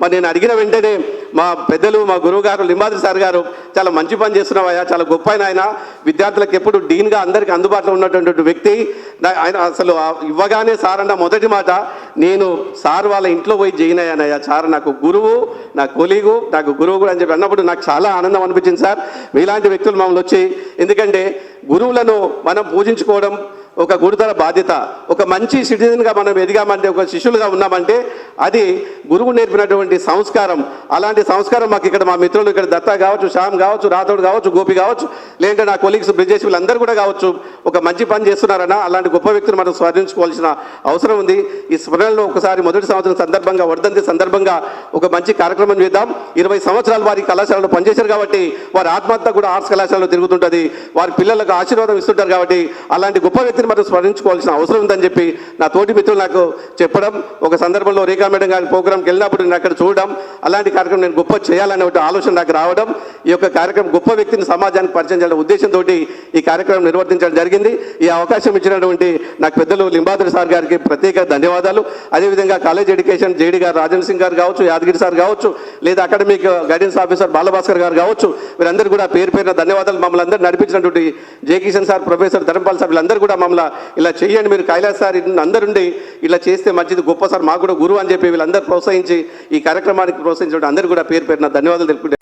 మరి నేను అడిగిన వెంటనే మా పెద్దలు మా గురువు గారు లింబాద్రి సార్ గారు చాలా మంచి పని చేస్తున్నావయ్యా చాలా గొప్ప ఆయన ఆయన. విద్యార్థులకు ఎప్పుడు డీన్గా అందరికీ అందుబాటులో ఉన్నటువంటి వ్యక్తి. ఆయన అసలు ఇవ్వగానే సార్ అన్న మొదటి మాట నేను సార్ వాళ్ళ ఇంట్లో పోయి జాయిన్ అయ్యానయ్యా సార్ నాకు గురువు నా కొలీగు నాకు గురువు కూడా అని చెప్పి అన్నప్పుడు నాకు చాలా ఆనందం అనిపించింది సార్. మీలాంటి వ్యక్తులు మమ్మల్ని వచ్చి ఎందుకంటే గురువులను మనం పూజించుకోవడం ఒక గురుతర బాధ్యత. ఒక మంచి సిటిజన్గా మనం ఎదిగామంటే ఒక శిష్యులుగా ఉన్నామంటే అది గురువు నేర్పినటువంటి సంస్కారం. అలాంటి సంస్కారం మాకు ఇక్కడ మా మిత్రులు ఇక్కడ దత్త కావచ్చు శ్యామ్ కావచ్చు రాథోడ్ కావచ్చు గోపి కావచ్చు లేదంటే నా కొలీగ్స్ బ్రిజేష్ వీళ్ళందరూ కూడా కావచ్చు ఒక మంచి పని చేస్తున్నారన్న అలాంటి గొప్ప వ్యక్తులు మనం స్మరించుకోవాల్సిన అవసరం ఉంది. ఈ స్మరణలో ఒకసారి మొదటి సంవత్సరం సందర్భంగా వర్ధంతి సందర్భంగా ఒక మంచి కార్యక్రమం చేద్దాం. ఇరవై సంవత్సరాలు వారి కళాశాలలో పనిచేశారు కాబట్టి వారి ఆత్మహత్య కూడా ఆర్ట్స్ కళాశాలలో తిరుగుతుంటుంది. వారి పిల్లలకు ఆశీర్వాదం ఇస్తుంటారు కాబట్టి అలాంటి గొప్ప వ్యక్తిని మనం స్మరించుకోవాల్సిన అవసరం ఉందని చెప్పి నా తోటి మిత్రులు నాకు చెప్పడం ఒక సందర్భంలో రేఖా మేడం గారి ప్రోగ్రామ్కి వెళ్ళినప్పుడు నేను అక్కడ చూడడం అలాంటి కార్యక్రమం నేను గొప్ప చేయాలనే ఒక ఆలోచన నాకు రావడం ఈ యొక్క కార్యక్రమం గొప్ప వ్యక్తిని సమాజానికి పరిచయం చేయడం ఉద్దేశంతో ఈ కార్యక్రమం నిర్వర్తించడం జరిగింది. ఈ అవకాశం ఇచ్చినటువంటి నాకు పెద్దలు లింబాద్రి సార్ గారికి ప్రత్యేక ధన్యవాదాలు. అదేవిధంగా కాలేజ్ ఎడ్యుకేషన్ జేడీ గారు రాజేంద్ర సింగ్ గారు కావచ్చు యాదగిరి సార్ కావచ్చు లేదా అకాడమిక్ గైడెన్స్ ఆఫీసర్ బాలభాస్కర్ గారు కావచ్చు వీరందరూ కూడా పేరు పేరున ధన్యవాదాలు మమ్మల్ని అందరూ నడిపించినటువంటి Jaikishan sir professor Dharmapal sir వీళ్ళందరూ కూడా మమ్మల్ని ఇలా చేయండి మీరు కైలాస్ సార్ అందరుండి ఇలా చేస్తే మంచిది గొప్ప సార్ మాకు కూడా గురువు అని చెప్పి వీళ్ళందరూ ప్రోత్సహించి ఈ కార్యక్రమానికి ప్రోత్సహించడం అందరూ కూడా పేరు పేరున ధన్యవాదాలు తెలుపుకుంటే